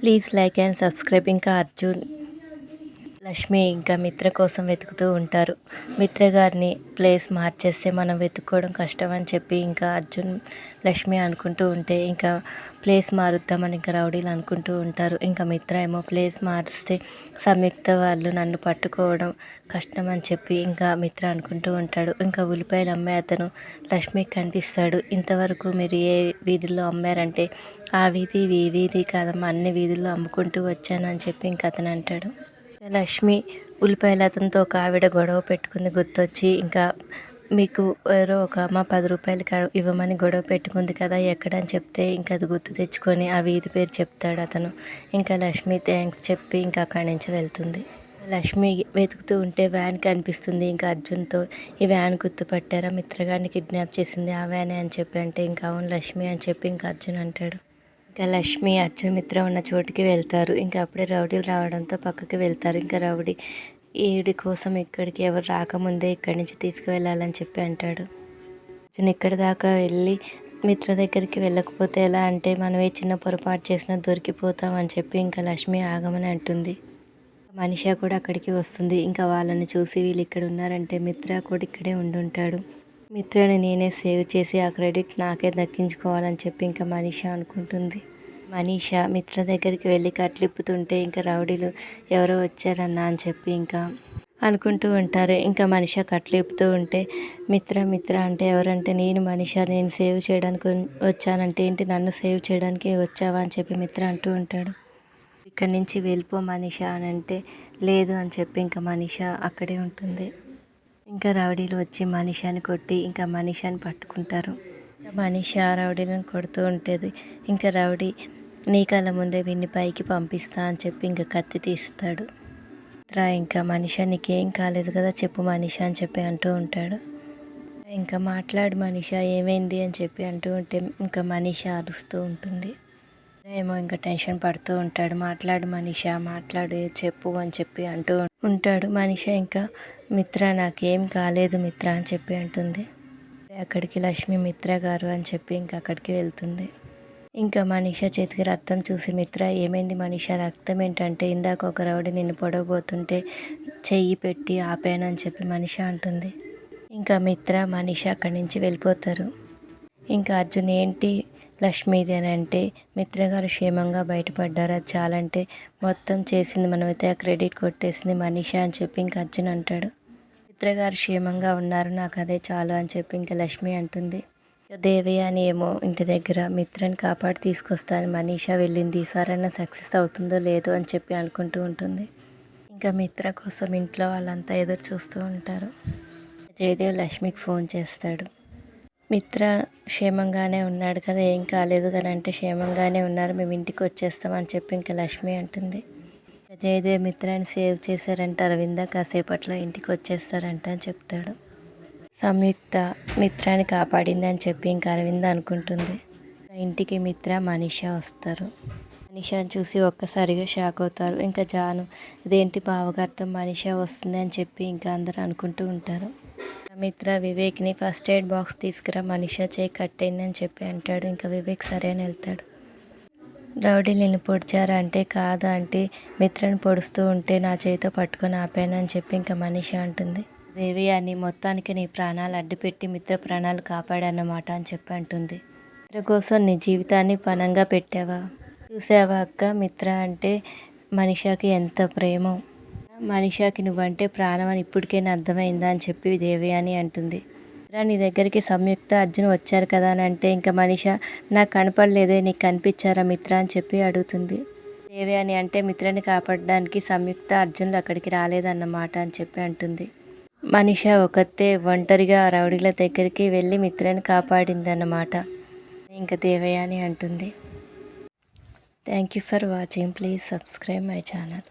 Please like and subscribe ఇంకా అర్జున్ లక్ష్మి ఇంకా మిత్ర కోసం వెతుకుతూ ఉంటారు. మిత్ర గారిని ప్లేస్ మార్చేస్తే మనం వెతుక్కోవడం కష్టం అని చెప్పి ఇంకా అర్జున్ లక్ష్మి అనుకుంటూ ఉంటే ఇంకా ప్లేస్ మారుద్దామని ఇంకా రౌడీలు అనుకుంటూ ఉంటారు. ఇంకా మిత్ర ఏమో ప్లేస్ మారిస్తే సంయుక్త వాళ్ళు నన్ను పట్టుకోవడం కష్టం అని చెప్పి ఇంకా మిత్ర అనుకుంటూ ఉంటాడు. ఇంకా ఉల్లిపాయలు అమ్మే అతను లక్ష్మికి కనిపిస్తాడు. ఇంతవరకు మీరు ఏ వీధుల్లో అమ్మారంటే ఆ వీధి ఈ వీధి కాదమ్మా అన్ని వీధుల్లో అమ్ముకుంటూ వచ్చాను అని చెప్పి ఇంకా అతను అంటాడు. లక్ష్మి ఉల్లిపాయలు అతనితో ఒక ఆవిడ గొడవ పెట్టుకుంది గుర్తొచ్చి ఇంకా మీకు ఎవరో ఒక అమ్మ పది రూపాయలు ఇవ్వమని గొడవ పెట్టుకుంది కదా ఎక్కడ అని చెప్తే ఇంకా అది గుర్తు తెచ్చుకొని ఆ వీధి పేరు చెప్తాడు అతను. ఇంకా లక్ష్మి థ్యాంక్స్ చెప్పి ఇంకా అక్కడి నుంచి వెళ్తుంది. లక్ష్మి వెతుకుతూ ఉంటే వ్యాన్ కనిపిస్తుంది. ఇంకా అర్జున్తో ఈ వ్యాన్ గుర్తుపట్టారా? మిత్రగాడిని కిడ్నాప్ చేసింది ఆ వ్యానే అని చెప్పి అంటే ఇంకా అవును లక్ష్మి అని చెప్పి ఇంకా అర్జున్ అంటాడు. ఇంకా లక్ష్మి అర్జున్ మిత్ర ఉన్న చోటుకి వెళ్తారు. ఇంకా అప్పుడే రౌడీలు రావడంతో పక్కకి వెళ్తారు. ఇంకా రౌడీ ఈడి కోసం ఇక్కడికి ఎవరు రాకముందే ఇక్కడి నుంచి తీసుకువెళ్ళాలని చెప్పి అంటాడు. అర్జున్ ఇక్కడి దాకా వెళ్ళి మిత్ర దగ్గరికి వెళ్ళకపోతే ఎలా అంటే మనం ఏ చిన్న పొరపాటు చేసినా దొరికిపోతాం అని చెప్పి ఇంకా లక్ష్మి ఆగమని అంటుంది. మనిష కూడా అక్కడికి వస్తుంది. ఇంకా వాళ్ళని చూసి వీళ్ళు ఇక్కడ ఉన్నారంటే మిత్ర కూడా ఇక్కడే ఉండుంటాడు. మిత్రని నేనే సేవ్ చేసి ఆ క్రెడిట్ నాకే దక్కించుకోవాలని చెప్పి ఇంకా మనీష అనుకుంటుంది. మనీష మిత్ర దగ్గరికి వెళ్ళి కట్లిప్పుతుంటే ఇంకా రౌడీలు ఎవరో వచ్చారన్నా అని చెప్పి ఇంకా అనుకుంటూ ఉంటారు. ఇంకా మనిష కట్లిప్పుతూ ఉంటే మిత్ర మిత్ర అంటే ఎవరంటే నేను మనిష నేను సేవ్ చేయడానికి వచ్చానంటే ఏంటి నన్ను సేవ్ చేయడానికి వచ్చావా అని చెప్పి మిత్ర అంటూ ఉంటాడు. ఇక్కడి నుంచి వెళ్ళిపో మనిష అని అంటే లేదు అని చెప్పి ఇంకా మనిష అక్కడే ఉంటుంది. ఇంకా రౌడీలు వచ్చి మనిషాని కొట్టి ఇంకా మనిషాని పట్టుకుంటారు. మనిష రౌడీలను కొడుతూ ఉంటుంది. ఇంకా రౌడీ నీ కళ్ళ ముందే విన్ని పైకి పంపిస్తా అని చెప్పి ఇంకా కత్తి తీస్తాడు. రా ఇంకా మనిష నీకేం కాలేదు కదా చెప్పు మనిష అని చెప్పి అంటూ ఉంటాడు. ఇంకా మాట్లాడు మనిష ఏమైంది అని చెప్పి అంటూ ఉంటే ఇంకా మనిష అరుస్తూ ఉంటుంది. ఏమో ఇంకా టెన్షన్ పడుతూ ఉంటాడు. మాట్లాడు మనిష మాట్లాడు చెప్పు అని చెప్పి అంటూ ఉంటాడు. మనిష ఇంకా మిత్ర నాకేం కాలేదు మిత్ర అని చెప్పి అంటుంది. అక్కడికి లక్ష్మి మిత్ర గారు అని చెప్పి ఇంకా అక్కడికి వెళ్తుంది. ఇంకా మనీష చేతికి రక్తం చూసి మిత్ర ఏమైంది మనీష? రక్తం ఏంటంటే ఇందాక ఒక రౌడీ నిన్ను పొడవబోతుంటే చెయ్యి పెట్టి ఆపానని చెప్పి మనిష అంటుంది. ఇంకా మిత్ర మనీష అక్కడి నుంచి వెళ్ళిపోతారు. ఇంకా అర్జున్ ఏంటి లక్ష్మీది అని అంటే మిత్ర గారు క్షేమంగా బయటపడ్డారు. అది చాలంటే మొత్తం చేసింది మనమైతే ఆ క్రెడిట్ కొట్టేసింది మనీష అని చెప్పి ఇంకా అర్జున్ అంటాడు. మిత్ర గారు క్షేమంగా ఉన్నారు నాకు అదే చాలు అని చెప్పి ఇంకా లక్ష్మి అంటుంది. దేవి అని ఏమో ఇంటి దగ్గర మిత్రని కాపాడి తీసుకొస్తాను మనీషా వెళ్ళింది ఈసారైనా సక్సెస్ అవుతుందో లేదో అని చెప్పి అనుకుంటూ ఉంటుంది. ఇంకా మిత్ర కోసం ఇంట్లో వాళ్ళంతా ఎదురు చూస్తూ ఉంటారు. జయదేవ్ లక్ష్మికి ఫోన్ చేస్తాడు. మిత్ర క్షేమంగానే ఉన్నాడు కదా ఏం కాలేదు కానీ అంటే క్షేమంగానే ఉన్నారు మేము ఇంటికి వచ్చేస్తామని చెప్పి ఇంకా లక్ష్మి అంటుంది. జయదేవ్ మిత్రాన్ని సేవ్ చేశారంట అరవింద కాసేపట్లో ఇంటికి వచ్చేస్తారంట అని చెప్తాడు. సంయుక్త మిత్రాన్ని కాపాడింది అని చెప్పి ఇంకా అరవింద అనుకుంటుంది. ఇంటికి మిత్ర మనీషా వస్తారు. మనీషాని చూసి ఒక్కసారిగా షాక్ అవుతారు. ఇంకా జాను ఇదేంటి బావగారితో మనీషా వస్తుంది? అని చెప్పి ఇంకా అందరూ అనుకుంటూ ఉంటారు. మిత్ర వివేక్ని ఫస్ట్ ఎయిడ్ బాక్స్ తీసుకురా మనిషా చేయి కట్టయిందని చెప్పి అంటాడు. ఇంకా వివేక్ సరే అని వెళ్తాడు. రౌడీ నిన్ను పొడిచారా అంటే కాదు అంటే మిత్రను పొడుస్తూ ఉంటే నా చేతితో పట్టుకొని ఆపానని చెప్పి ఇంకా మనిషి అంటుంది. దేవి అని మొత్తానికి నీ ప్రాణాలు అడ్డుపెట్టి మిత్ర ప్రాణాలు కాపాడన్నమాట అని చెప్పి అంటుంది. మిత్ర కోసం నీ జీవితాన్ని పనంగా పెట్టావా? చూసావా అక్క? మిత్ర అంటే మనిషాకి ఎంత ప్రేమో. మనిషాకి నువ్వంటే ప్రాణం అని ఇప్పటికైనా అర్థమైందా అని చెప్పి దేవి అని అంటుంది. నీ దగ్గరికి సంయుక్త అర్జున్ వచ్చారు కదా అని అంటే ఇంకా మనిష నాకు కనపడలేదే నీకు కనిపించారా మిత్ర అని చెప్పి అడుగుతుంది. దేవి అని అంటే మిత్రని కాపాడడానికి సంయుక్త అర్జునులు అక్కడికి రాలేదన్నమాట అని చెప్పి అంటుంది. మనిష ఒకతే ఒంటరిగా రౌడీల దగ్గరికి వెళ్ళి మిత్రని కాపాడిందన్నమాట. ఇంకా దేవయ్య అని అంటుంది. Thank you for watching please subscribe my channel